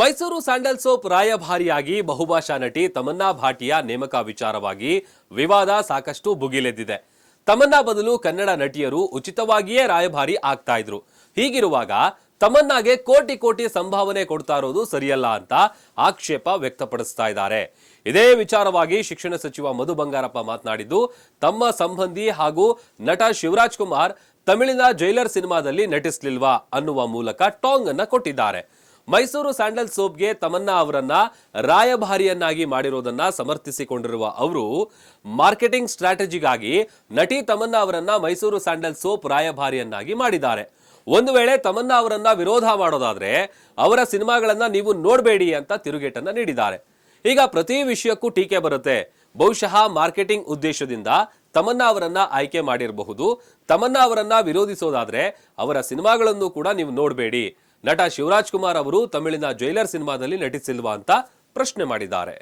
Mysuru sandal soap ರಾಯಭಾರಿಯಾಗಿ ಬಹುಭಾಷಾ ನಟಿ ತಮನ್ನಾ ಭಾಟಿಯ ನೇಮಕ ವಿಚಾರವಾಗಿ ವಿವಾದ ಸಾಕಷ್ಟು ಭುಗಿಲೆದ್ದಿದೆ. ತಮನ್ನಾ ಬದಲು ಕನ್ನಡ ನಟಿಯರು ಉಚಿತವಾಗಿಯೇ ರಾಯಭಾರಿ ಆಗ್ತಾ ಇದ್ರು. ಹೀಗಿರುವಾಗ ತಮನ್ನಾಗೆ ಕೋಟಿ ಕೋಟಿ ಸಂಭಾವನೆ ಕೊಡ್ತಾ ಇರೋದು ಸರಿಯಲ್ಲ ಅಂತ ಆಕ್ಷೇಪ ವ್ಯಕ್ತಪಡಿಸ್ತಾ ಇದ್ದಾರೆ. ಇದೇ ವಿಚಾರವಾಗಿ ಶಿಕ್ಷಣ ಸಚಿವ ಮಧು ಬಂಗಾರಪ್ಪ ಮಾತನಾಡಿದ್ದು, ತಮ್ಮ ಸಂಬಂಧಿ ಹಾಗೂ ನಟ ಶಿವರಾಜ್ ಕುಮಾರ್ ತಮಿಳಿನ ಜೈಲರ್ ಸಿನಿಮಾದಲ್ಲಿ ನಟಿಸ್ಲಿಲ್ವಾ ಅನ್ನುವ ಮೂಲಕ ಟಾಂಗ್ ಅನ್ನ ಕೊಟ್ಟಿದ್ದಾರೆ. ಮೈಸೂರು ಸ್ಯಾಂಡಲ್ ಸೋಪ್ಗೆ ತಮನ್ನಾ ಅವರನ್ನ ರಾಯಭಾರಿಯನ್ನಾಗಿ ಮಾಡಿರೋದನ್ನ ಸಮರ್ಥಿಸಿಕೊಂಡಿರುವ ಅವರು ಮಾರ್ಕೆಟಿಂಗ್ ಸ್ಟ್ರಾಟಜಿಗಾಗಿ ನಟಿ ತಮನ್ನಾ ಅವರನ್ನ ಮೈಸೂರು ಸ್ಯಾಂಡಲ್ ಸೋಪ್ ರಾಯಭಾರಿಯನ್ನಾಗಿ ಮಾಡಿದ್ದಾರೆ. ಒಂದು ವೇಳೆ ತಮನ್ನಾ ಅವರನ್ನ ವಿರೋಧ ಮಾಡೋದಾದ್ರೆ ಅವರ ಸಿನಿಮಾಗಳನ್ನ ನೀವು ನೋಡಬೇಡಿ ಅಂತ ತಿರುಗೇಟನ್ನ ನೀಡಿದ್ದಾರೆ. ಈಗ ಪ್ರತಿ ವಿಷಯಕ್ಕೂ ಟೀಕೆ ಬರುತ್ತೆ. ಬಹುಶಃ ಮಾರ್ಕೆಟಿಂಗ್ ಉದ್ದೇಶದಿಂದ ತಮನ್ನಾ ಅವರನ್ನ ಆಯ್ಕೆ ಮಾಡಿರಬಹುದು. ತಮನ್ನಾ ಅವರನ್ನ ವಿರೋಧಿಸೋದಾದ್ರೆ ಅವರ ಸಿನಿಮಾಗಳನ್ನು ಕೂಡ ನೀವು ನೋಡಬೇಡಿ. ನಟ ಶಿವರಾಜ್ ಕುಮಾರ್ ಅವರು ತಮಿಳಿನ ಜೈಲರ್ ಸಿನಿಮಾದಲ್ಲಿ ನಟಿಸಿಲ್ವಾ ಅಂತ ಪ್ರಶ್ನೆ ಮಾಡಿದ್ದಾರೆ.